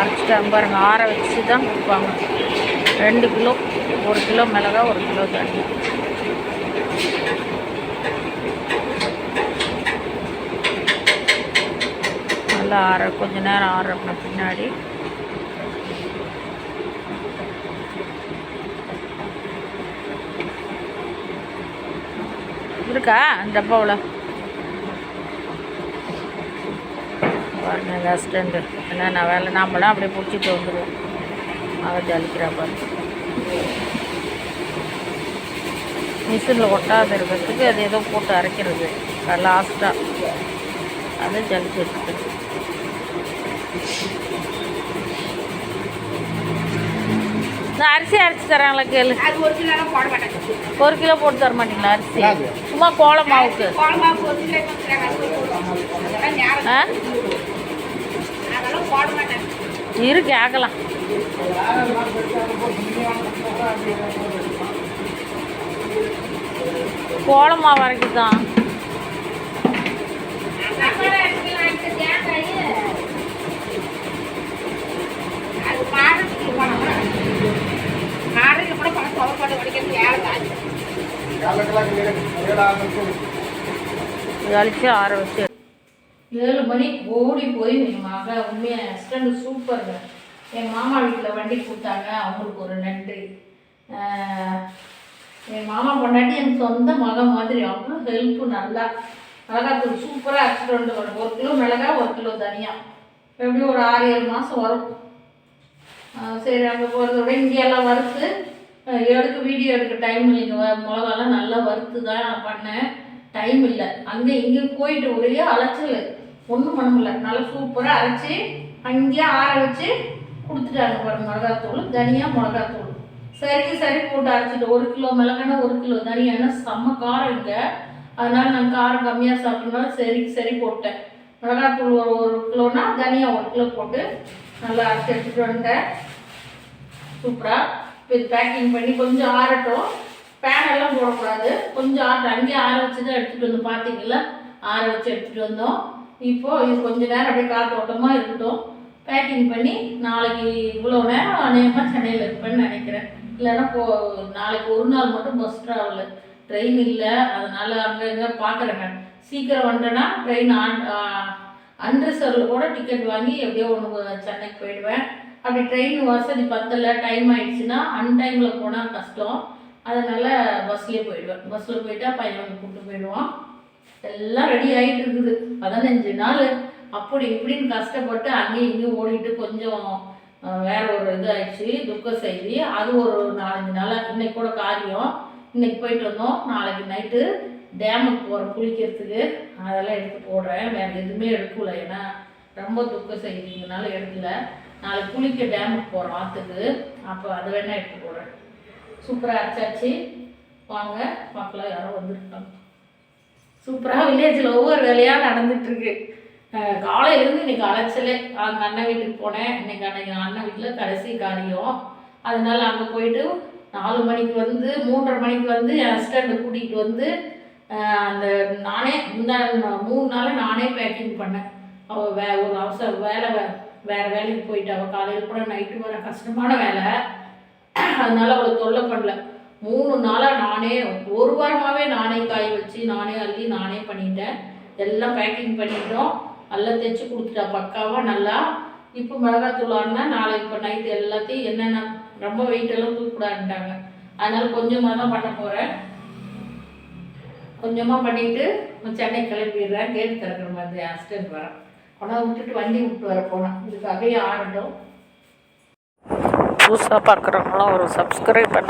வச்சுருக்காங்க பாருங்கள் ஆற வச்சு தான் கொடுப்பாங்க ரெண்டு கிலோ ஒரு கிலோ மிளகா ஒரு கிலோ தண்ணி. நல்லா ஆற கொஞ்ச நேரம் ஆறப்ப பின்னாடி. இருக்கா? அந்த டப்பாவில் பாருங்க ரெஸ்டாரண்ட் என்னென்ன வேலை நாமெல்லாம் அப்படியே பிடிச்சிட்டு வந்துடுவோம் அவள் ஜலிக்கிறா பாருங்க மிஷினில் ஒட்டாத இருக்கிறதுக்கு அது ஏதோ போட்டு அரைக்கிறது. லாஸ்ட்டாக அதை ஜலிச்சு வச்சுக்கிறது இந்த அரிசி அரைச்சி தராங்களா கேளு. அது ஒரு கிலோ போட மாட்டாங்க. ஒரு கிலோ போட்டு தர மாட்டீங்களா அரிசி? சும்மா கோல மாவுக்கு. கோலமா பணம் சோப்பாடு வடிக்கிறது வேலை தான் ஜலிச்சு ஆற வச்சு ஏழு மணிக்கு ஓடி போய் எங்கள் மக உண்மையாக ஹஸ்பண்டு சூப்பருங்க எங்கள் மாமா வீட்டில் வண்டி கொடுத்தாங்க அவங்களுக்கு ஒரு நன்றி. என் மாமா பொண்டாட்டி என் சொந்த மக மாதிரி அவ்வளோ ஹெல்ப்பு நல்லா. மிளகாத்தூள் சூப்பராக அரைச்சிட்டு வரும் ஒரு கிலோ மிளகா ஒரு கிலோ தனியா. எப்படியும் ஒரு ஆறு ஏழு மாதம் வரும். சரி அங்கே போகிறத விட இங்கேயெல்லாம் வறுத்து எடுக்க வீடியோ எடுக்க டைம் இல்லைங்க. வ- மிளகாலாம் நல்லா வறுத்து தான் நான் பண்ணேன். டைம் இல்லை. அங்கே இங்கே போயிட்டு ஒரே அலைச்சல். ஒன்றும் பண்ண முடியல. நல்லா சூப்பராக அரைச்சி அங்கேயே ஆற வச்சு கொடுத்துட்டாங்க பாருங்க மிளகாத்தூள். தனியாக மிளகாத்தூள். சரிக்கு சரி போட்டு அரைச்சிட்டு ஒரு கிலோ மிளகானா ஒரு கிலோ. தனியானா செம்ம காரம் இங்கே. அதனால நான் காரம் கம்மியாக சாப்பிட்றதுனால சரிக்கு சரி போட்டேன். மிளகாத்தூள் ஒரு ஒரு கிலோனா தனியாக ஒரு கிலோ போட்டு நல்லா அரைச்சி எடுத்துகிட்டு வந்துட்டேன். சூப்பராக இப்போ இது பேக்கிங் பண்ணி கொஞ்சம் ஆறட்டும். கொஞ்சம் ஆறட்டும் அங்கேயே ஆற வச்சு தான் எடுத்துகிட்டு வந்து பார்த்தீங்களா ஆற வச்சு எடுத்துகிட்டு வந்தோம். இப்போது இது கொஞ்சம் நேரம் அப்படியே காற்றோட்டமாக இருக்கட்டும். பேக்கிங் பண்ணி நாளைக்கு இவ்வளோ நேரம் அநேகமாக சென்னையில் இருப்பேன்னு நினைக்கிறேன். இல்லைன்னா போ நாளைக்கு ஒரு நாள் மட்டும் பஸ் ட்ராவலு ட்ரெயின் இல்லை. அதனால் அங்கே இங்கே பார்க்குறேங்க சீக்கிரம் வந்துட்டேன்னா ட்ரெயின் ஆன் அன்ரிசர்வில் கூட டிக்கெட் வாங்கி எப்படியோ ஒன்று சென்னைக்கு போயிடுவேன். அப்படி ட்ரெயின் வசதி பத்தலை டைம் ஆயிடுச்சுன்னா அன்டைமில் போனால் கஷ்டம். அதனால் பஸ்லேயே போயிடுவேன். பஸ்ஸில் போயிட்டா பையன் வந்து கூப்பிட்டு போயிடுவான். எல்லாம் ரெடி ஆகிட்டு இருக்குது. பதினஞ்சு நாள். அப்படி இப்படின்னு கஷ்டப்பட்டு அங்கேயும் இங்கேயும் ஓடிட்டு கொஞ்சம் வேற ஒரு இது ஆயிடுச்சு துக்க செய்தி. அது ஒரு நாலஞ்சு நாளாக இன்னைக்கு கூட காரியம். இன்னைக்கு போயிட்டு வந்தோம். நாளைக்கு நைட்டு டேமுக்கு போகிறோம் குளிக்கிறதுக்கு அதெல்லாம் எடுத்து போடுறேன். வேறு எதுவுமே எடுக்கல. ஏன்னா ரொம்ப துக்க செய்திங்கனால எடுக்கல. நாளைக்கு குளிக்க டேமுக்கு போகிறோம் ஆற்றுக்கு அப்போ அது வேணால் எடுத்து போடுறேன். சூப்பராக அரைச்சாச்சு வாங்க பார்க்கலாம் யாரோ வந்துருக்காங்க. சூப்பராக வில்லேஜில் ஒவ்வொரு வேலையாக நடந்துட்டுருக்கு. காலையிலேருந்து இன்னைக்கு அலைச்சலே. அங்கே அண்ணன் வீட்டுக்கு போனேன். இன்றைக்கி அன்னைக்கு அண்ணன் வீட்டில் கடைசி காரியம். அதனால் அங்கே போயிட்டு நாலு மணிக்கு வந்து மூன்றரை மணிக்கு வந்து என் ஹஸ்பண்டை கூட்டிகிட்டு வந்து அந்த நானே இந்த மூணு நாள் நானே பேக்கிங் பண்ணேன். அவள் வே ஒரு அவசர வேலை வே வேறு வேலைக்கு போயிட்டு. அவள் காலையில் கூட நைட்டு வர கஷ்டமான வேலை. அதனால அவளை தொல்லை பண்ணல. மூணு நாளாக நானே ஒரு வாரமாகவே நானே காய வச்சு நானே அள்ளி நானே பண்ணிட்டேன். எல்லாம் பேக்கிங் பண்ணிட்டோம். எல்லாம் தைச்சி கொடுத்துட்டா பக்காவாக நல்லா. இப்போ மிளகாத்தூள் ஆடினா நாளைக்கு இப்போ நைட்டு எல்லாத்தையும் என்னென்ன ரொம்ப வெயிட்டெல்லாம் எல்லாம் தூக்கக்கூடாதுன்ட்டாங்க. அதனால கொஞ்சமாக தான் பண்ண போகிறேன் கொஞ்சமாக பண்ணிட்டு சென்னை கிளம்பிடுறேன். கேட்டு திறக்கிற மாதிரி அசிஸ்டன்ட் வரேன் கொண்டாந்து விட்டுட்டு வண்டி விட்டு வர போனேன். இதுக்காகவே ஆடட்டும் புதுசாக பார்க்குறவங்களாம் ஒரு சப்ஸ்கிரைப் பண்ண